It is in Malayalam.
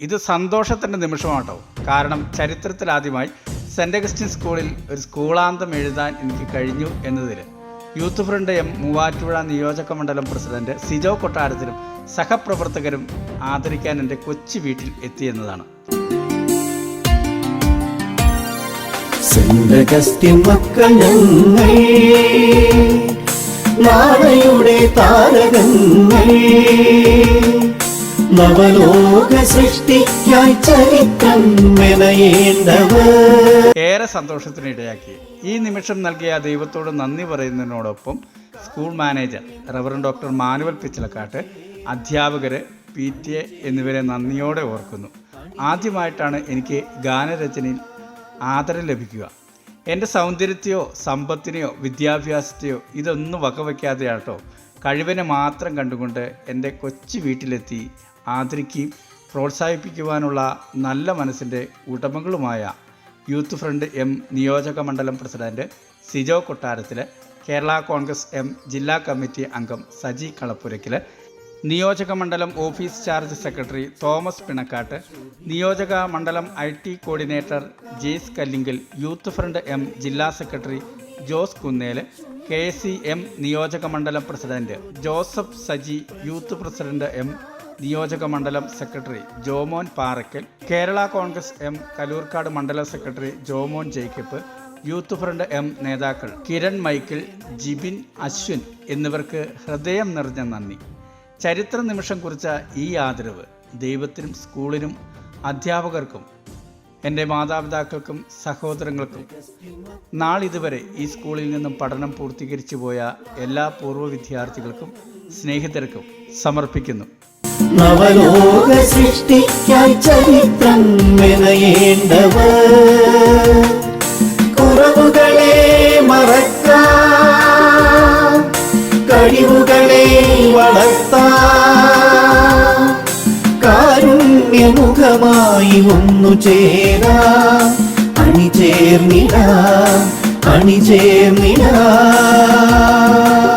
ഇത് സന്തോഷത്തിന്റെ നിമിഷമാട്ടോ. കാരണം ചരിത്രത്തിലാദ്യമായി സെന്റ് അഗസ്റ്റിൻ സ്കൂളിൽ ഒരു സ്കൂളാന്തം എഴുതാൻ എനിക്ക് കഴിഞ്ഞു എന്നതിൽ. യൂത്ത് ഫ്രണ്ട് എം മൂവാറ്റുപുഴ നിയോജക മണ്ഡലം പ്രസിഡന്റ് സിജോ കൊട്ടാരത്തിലും സഹപ്രവർത്തകരും ആദരിക്കാൻ എന്റെ കൊച്ചു വീട്ടിൽ എത്തിയെന്നതാണ് മക്കൾ ഞങ്ങൾ താരകങ്ങൾ. ഏറെ സന്തോഷത്തിനിടയാക്കി. ഈ നിമിഷം നൽകിയ ദൈവത്തോട് നന്ദി പറയുന്നതിനോടൊപ്പം school manager reverend doctor Manuel Pichalakkattu അധ്യാപകർ പി ടി എ എന്നിവരെ നന്ദിയോടെ ഓർക്കുന്നു. ആദ്യമായിട്ടാണ് എനിക്ക് ഗാനരചനയിൽ ആദരം ലഭിക്കുക. എന്റെ സൗന്ദര്യത്തെയോ സമ്പത്തിനെയോ വിദ്യാഭ്യാസത്തെയോ ഇതൊന്നും വകവയ്ക്കാതെയാട്ടോ കഴിവിനെ മാത്രം കണ്ടുകൊണ്ട് എന്റെ കൊച്ചു വീട്ടിലെത്തി ആദരിക്കുകയും പ്രോത്സാഹിപ്പിക്കുവാനുള്ള നല്ല മനസ്സിന്റെ ഉടമകളുമായ യൂത്ത് ഫ്രണ്ട് എം നിയോജക മണ്ഡലം പ്രസിഡന്റ് സിജോ കൊട്ടാരത്തിൽ കേരള കോൺഗ്രസ് എം ജില്ലാ കമ്മിറ്റി അംഗം സജി കളപ്പുരയ്ക്കൽ നിയോജക മണ്ഡലം office charge secretary Thomas Pinakkattu നിയോജക മണ്ഡലം I T coordinator Jaice Kallinkil youth front M ജില്ലാ secretary Jose Kunnel K C M നിയോജക മണ്ഡലം president Joseph Saji youth president M നിയോജക മണ്ഡലം സെക്രട്ടറി ജോമോൻ പാറയ്ക്കൽ കേരള കോൺഗ്രസ് എം കലൂർക്കാട് മണ്ഡലം secretary Jomon Jacob youth front M നേതാക്കൾ കിരൺ മൈക്കിൾ ജിബിൻ അശ്വിൻ എന്നിവർക്ക് ഹൃദയം നിറഞ്ഞ നന്ദി. ചരിത്ര നിമിഷം കുറിച്ച ഈ ആദരവ് ദൈവത്തിനും സ്കൂളിനും അധ്യാപകർക്കും എന്റെ മാതാപിതാക്കൾക്കും സഹോദരങ്ങൾക്കും. നാളിതുവരെ ഈ സ്കൂളിൽ നിന്നും പഠനം പൂർത്തീകരിച്ചു പോയ എല്ലാ പൂർവ വിദ്യാർത്ഥികൾക്കും സ്നേഹിതർക്കും സമർപ്പിക്കുന്നു. നവലോക സൃഷ്ടിക്കായി ചരിത്രം മെനയേണ്ടവർ കുറവുകളെ മറക്കാം. കഴിവുകളെ വളർത്താം. കാരുണ്യമുഖമായി ഒന്നു ചേര. അണിചേർന്നിടാം. അണിചേർന്നിടാം.